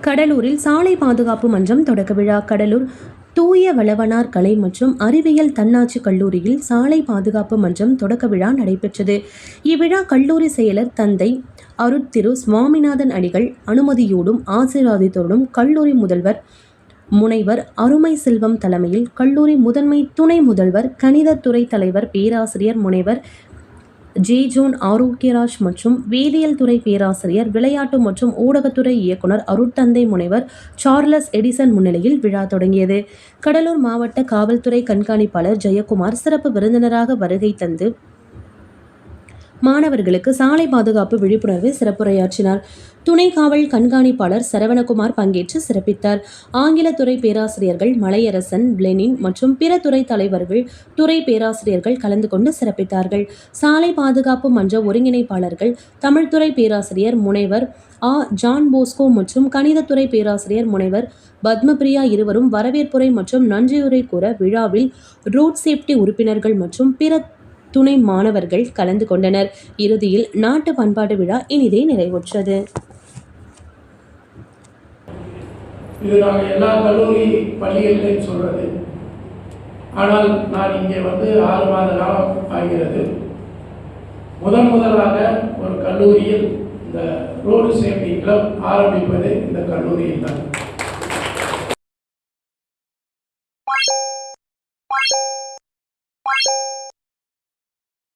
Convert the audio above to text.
கடலூரில் சாலை பாதுகாப்பு மன்றம் தொடக்க விழா. கடலூர் தூய வளவனார் கலை மற்றும் அறிவியல் தன்னாட்சி கல்லூரியில் சாலை பாதுகாப்பு மன்றம் தொடக்க விழா நடைபெற்றது. இவ்விழா கல்லூரி செயலர் தந்தை அருட்திரு சுவாமிநாதன் அடிகள் அனுமதியோடும் ஆசீர்வாதத்தோடும் கல்லூரி முதல்வர் முனைவர் அருமை செல்வம் தலைமையில் கல்லூரி முதன்மை துணை முதல்வர் கணிதத்துறை தலைவர் பேராசிரியர் முனைவர் ஜே ஜோன் ஆரோக்கியராஜ் மற்றும் வேதியியல் துறை பேராசிரியர் விளையாட்டு மற்றும் ஊடகத்துறை இயக்குனர் அருட்தந்தை முனைவர் சார்லஸ் எடிசன் முன்னிலையில் விழா தொடங்கியது. கடலூர் மாவட்ட காவல்துறை கண்காணிப்பாளர் ஜெயக்குமார் சிறப்பு விருந்தினராக வருகை தந்து மாணவர்களுக்கு சாலை பாதுகாப்பு விழிப்புணர்வை சிறப்புரையாற்றினார். துணை காவல் கண்காணிப்பாளர் சரவணகுமார் பங்கேற்று சிறப்பித்தார். ஆங்கிலத்துறை பேராசிரியர்கள் மலையரசன் பிளெனின் மற்றும் பிற துறை தலைவர்கள் துறை பேராசிரியர்கள் கலந்து கொண்டு சிறப்பித்தார்கள். சாலை பாதுகாப்பு மன்ற ஒருங்கிணைப்பாளர்கள் தமிழ்துறை பேராசிரியர் முனைவர் ஆ. ஜான் போஸ்கோ மற்றும் கணிதத்துறை பேராசிரியர் முனைவர் பத்மபிரியா இருவரும் வரவேற்புரை மற்றும் நன்றியுரை கூற விழாவில் ரோட் சேஃப்டி உறுப்பினர்கள் மற்றும் பிற துணை மாணவர்கள் கலந்து கொண்டனர். இறுதியில் நாட்டு பண்பாட்டு விழா இனிதே நிறைவுற்றது. இது நாங்கள் எல்லா கல்லூரி பள்ளிகள்லையும் சொல்கிறது ஆனால் நான் இங்கே வந்து ஆறு மாத காலம் ஆகிறது. முதன் முதலாக ஒரு கல்லூரியில் இந்த ரோடு சேஃப்டி கிளப் ஆரம்பிப்பது இந்த கல்லூரியில் தான்